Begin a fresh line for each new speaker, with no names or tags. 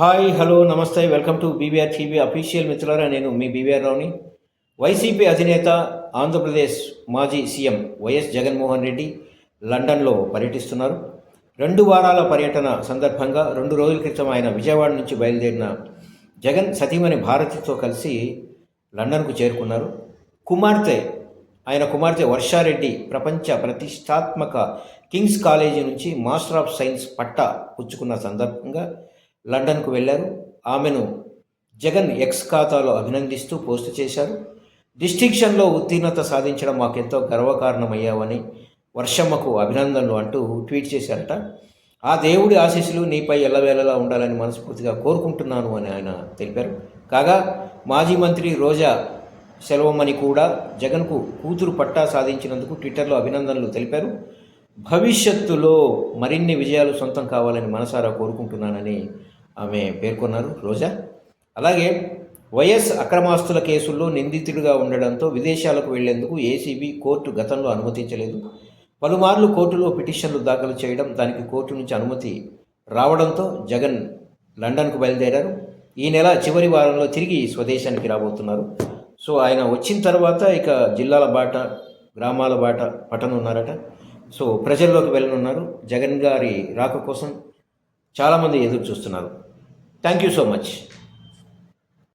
Hi hello namaste welcome to BVR TV official మిత్రులారా నేను మీ BVR రావుని. YCP అధినేత ఆంధ్రప్రదేశ్ మాజీ సీఎం వైఎస్ జగన్మోహన్ రెడ్డి లండన్లో పర్యటిస్తున్నారు. రెండు వారాల పర్యటన సందర్భంగా రెండు రోజుల క్రితం ఆయన విజయవాడ నుంచి బయలుదేరిన జగన్ సతీమణి భారతితో కలిసి లండన్కు చేరుకున్నారు. కుమార్తె ఆయన కుమార్తె వర్షారెడ్డి ప్రపంచ ప్రతిష్టాత్మక కింగ్స్ కాలేజీ నుంచి మాస్టర్ ఆఫ్ సైన్స్ పట్టా పుచ్చుకున్న సందర్భంగా లండన్కు వెళ్ళారు. ఆమెను జగన్ ఎక్స్ ఖాతాలో అభినందిస్తూ పోస్ట్ చేశారు. డిస్టింక్షన్లో ఉత్తీర్ణత సాధించడం మాకెంతో గర్వకారణమయ్యావని వర్షమ్మకు అభినందనలు అంటూ ట్వీట్ చేశారట. ఆ దేవుడి ఆశీస్సులు నీపై ఎల్లవేళలా ఉండాలని మనస్ఫూర్తిగా కోరుకుంటున్నాను అని ఆయన తెలిపారు. కాగా మాజీ మంత్రి రోజా సెలవమ్మని కూడా జగన్కు కూతురు పట్టా సాధించినందుకు ట్విట్టర్లో అభినందనలు తెలిపారు. భవిష్యత్తులో మరిన్ని విజయాలు సొంతం కావాలని మనసారా కోరుకుంటున్నానని ఆమె పేర్కొన్నారు రోజా. అలాగే వైఎస్ అక్రమాస్తుల కేసుల్లో నిందితుడిగా ఉండడంతో విదేశాలకు వెళ్ళేందుకు ఏసీబీ కోర్టు గతంలో అనుమతించలేదు. పలుమార్లు కోర్టులో పిటిషన్లు దాఖలు చేయడం దానికి కోర్టు నుంచి అనుమతి రావడంతో జగన్ లండన్కు బయలుదేరారు. ఈ నెల చివరి వారంలో తిరిగి స్వదేశానికి రాబోతున్నారు. సో ఆయన వచ్చిన తర్వాత ఇక జిల్లాల బాట గ్రామాల బాట పట్టనున్నారట. సో ప్రజల్లోకి వెళ్ళనున్నారు. జగన్ గారి రాక కోసం చాలామంది ఎదురు చూస్తున్నారు. Thank you so much